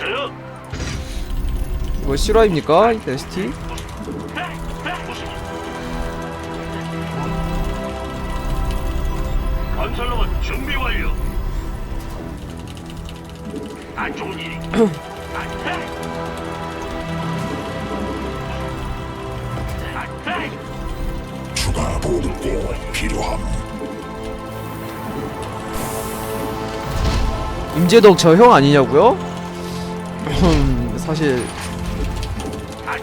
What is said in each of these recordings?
있어요? 이거 실화입니까? 이 ST? 무슨 일? 건설로봇 준비 완료. 안 좋은 일이. 추가 보급고 필요함. 임재덕 저 형 아니냐고요? 음, 사실 아.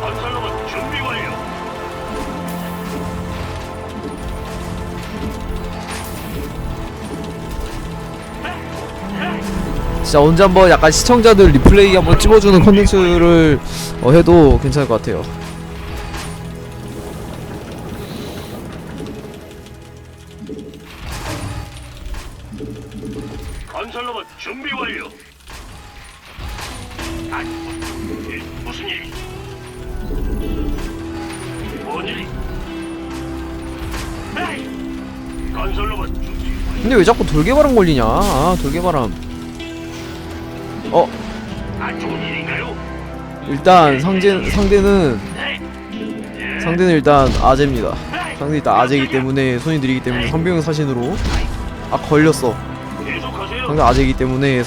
건설로봇 준비 완료. 진짜 언제 한번 약간 시청자들 리플레이 한번 찝어주는 컨텐츠를 어, 해도 괜찮을 것 같아요. 준비 완료. 아, 일, 무슨 일이? 뭔 일이? 에이! 건설로봇 준비. 근데 왜 자꾸 돌개바람 걸리냐? 아, 돌개바람. 어, 안 좋은 일인가요? 일단 상대 상대는 네. 상대는 일단 아재입니다. 상대 일단 아재이기 때문에 손이 느리기 때문에 상병 사신으로 아 걸렸어. 상대 아재이기 때문에.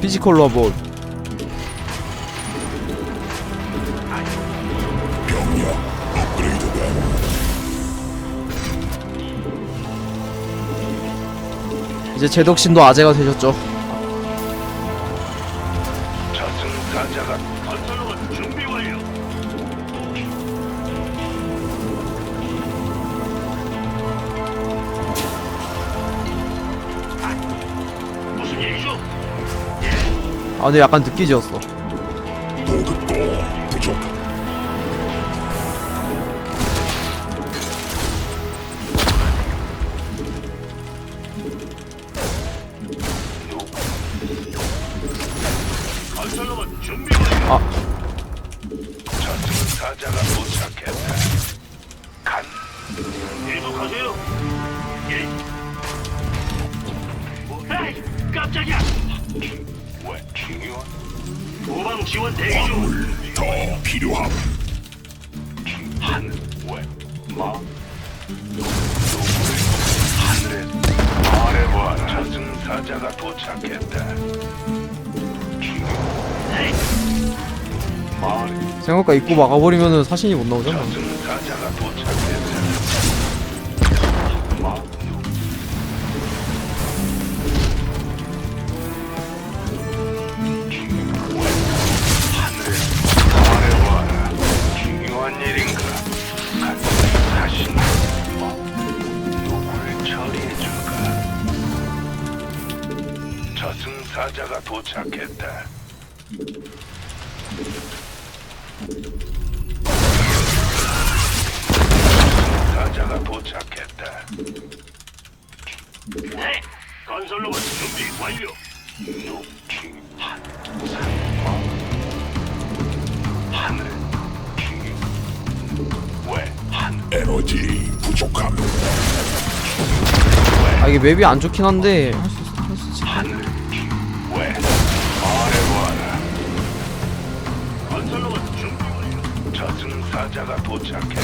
피지컬로 한번 병력 업그레이드됨. 이제 제덕신도 아재가 되셨죠. 아 근데 약간 지었어. 필요함. 한, 왜, 뭐? 하늘에 말해보아라. 저승 사자가 도착했다. 말해. 생각과 입고 막아버리면은 사신이 못 나오잖아. 저승 사자가 도 건설로봇 준비 완료. 하늘에 기 왜한 에너지 부족함. 아 이게 맵이 안 좋긴 한데 할 수 있어 할 수 있지. 하늘에 기왜 말해보아라. 건설로봇 준비 완료. 저승사자가 도착했다.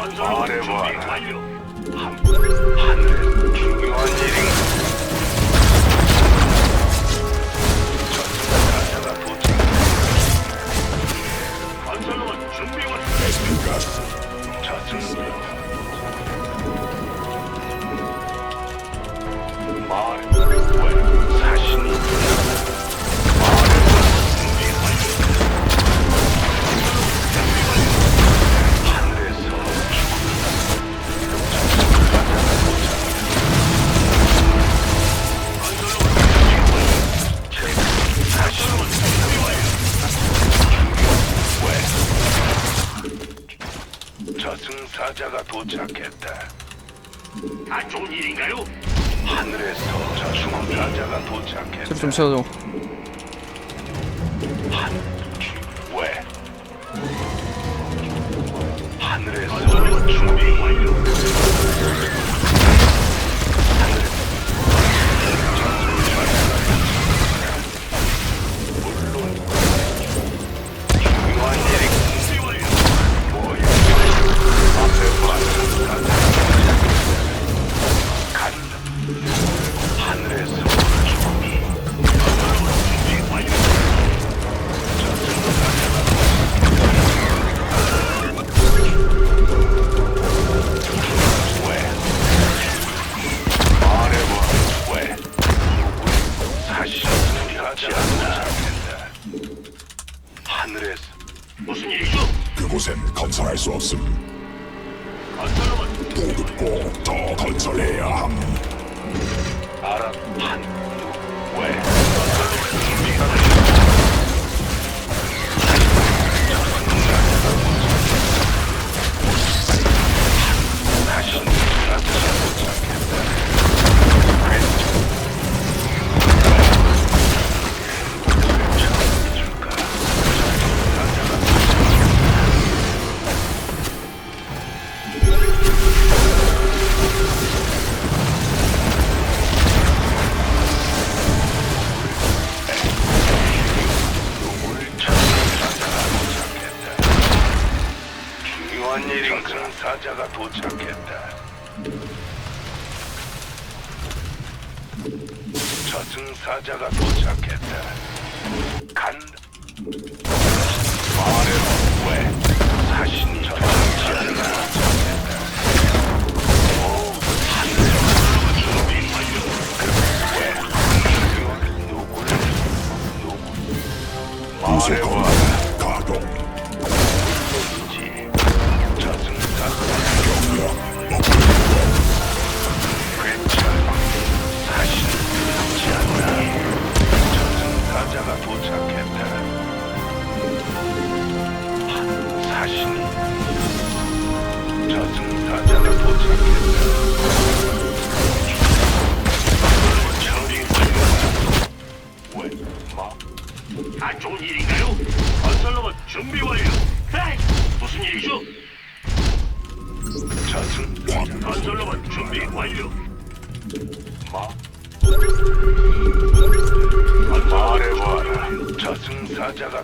건설 준비 완료. mucho 알아. 한. 왜? Forza.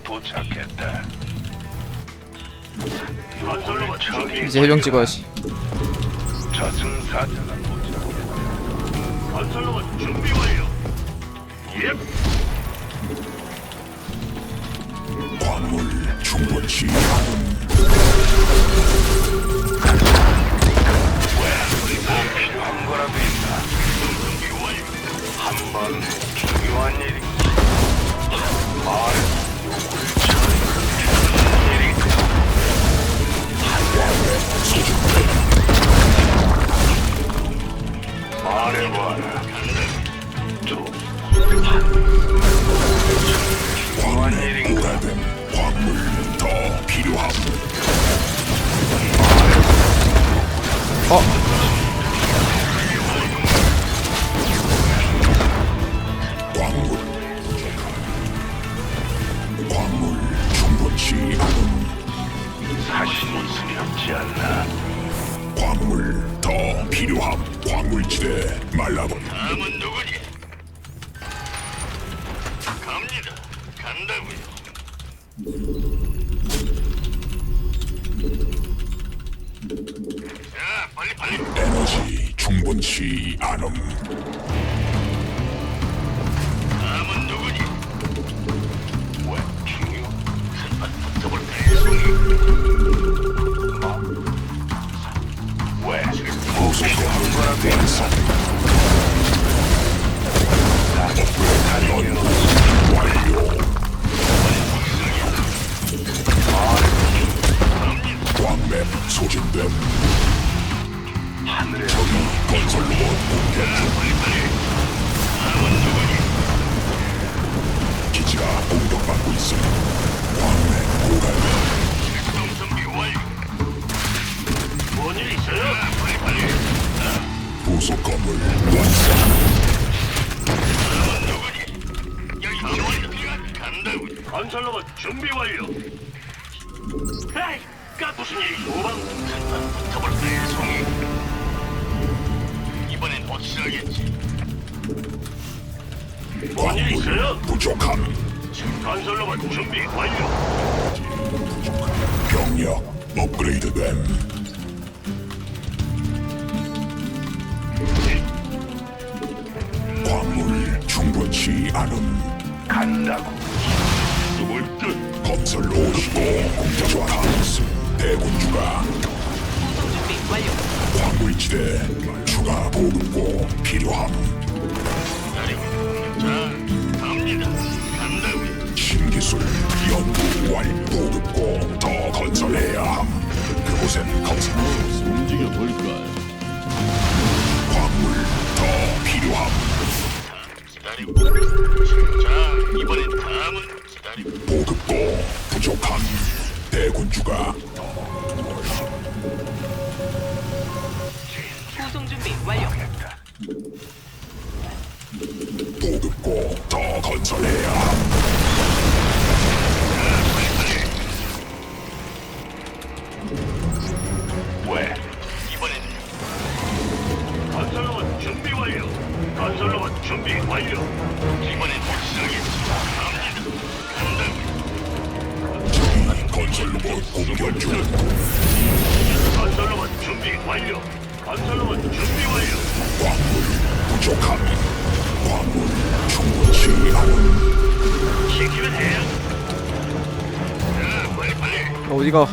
도착했다. 이제 해병 찍어야지. 준비 완료. 예. 물충분한 거라도 있나? 한번 중요한 일. 好。Ci Anom. 건설로봇 준비 완료. 에이, 까 무슨 일이 도방? 붙어볼까요, 송이? 이번엔 확실하겠지. 뭔일 있어요? 부족함. 건설로봇 준비 완료. 병력 업그레이드됨. 광물 충분치 않음. 간다고. 누굴 뜻? 건설 로드고 공격과 하우스 대군주가. 광물지대 추가 보급고 필요함. 자, 갑니다. 간다고. 신기술 연구 완 보급고 더 건설해야 함. 그곳엔 건설 움직여 볼까요? 광물 더 필요함. 기다리고. 자, 이번엔 다음은 기다리고. 보급고 부족함. 대군주가 구성 준비 완료. 보급고 더 건설해야 함. 어디가.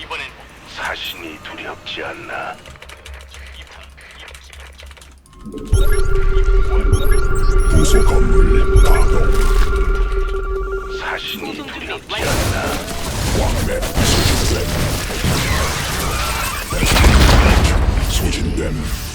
이번엔 사신이 두렵지 않나? 부속 건물 가동. 사신이 두렵지. 않나? them.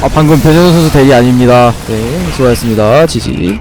아 방금 변현우 선수 대리 아닙니다. 네 수고하셨습니다. 지지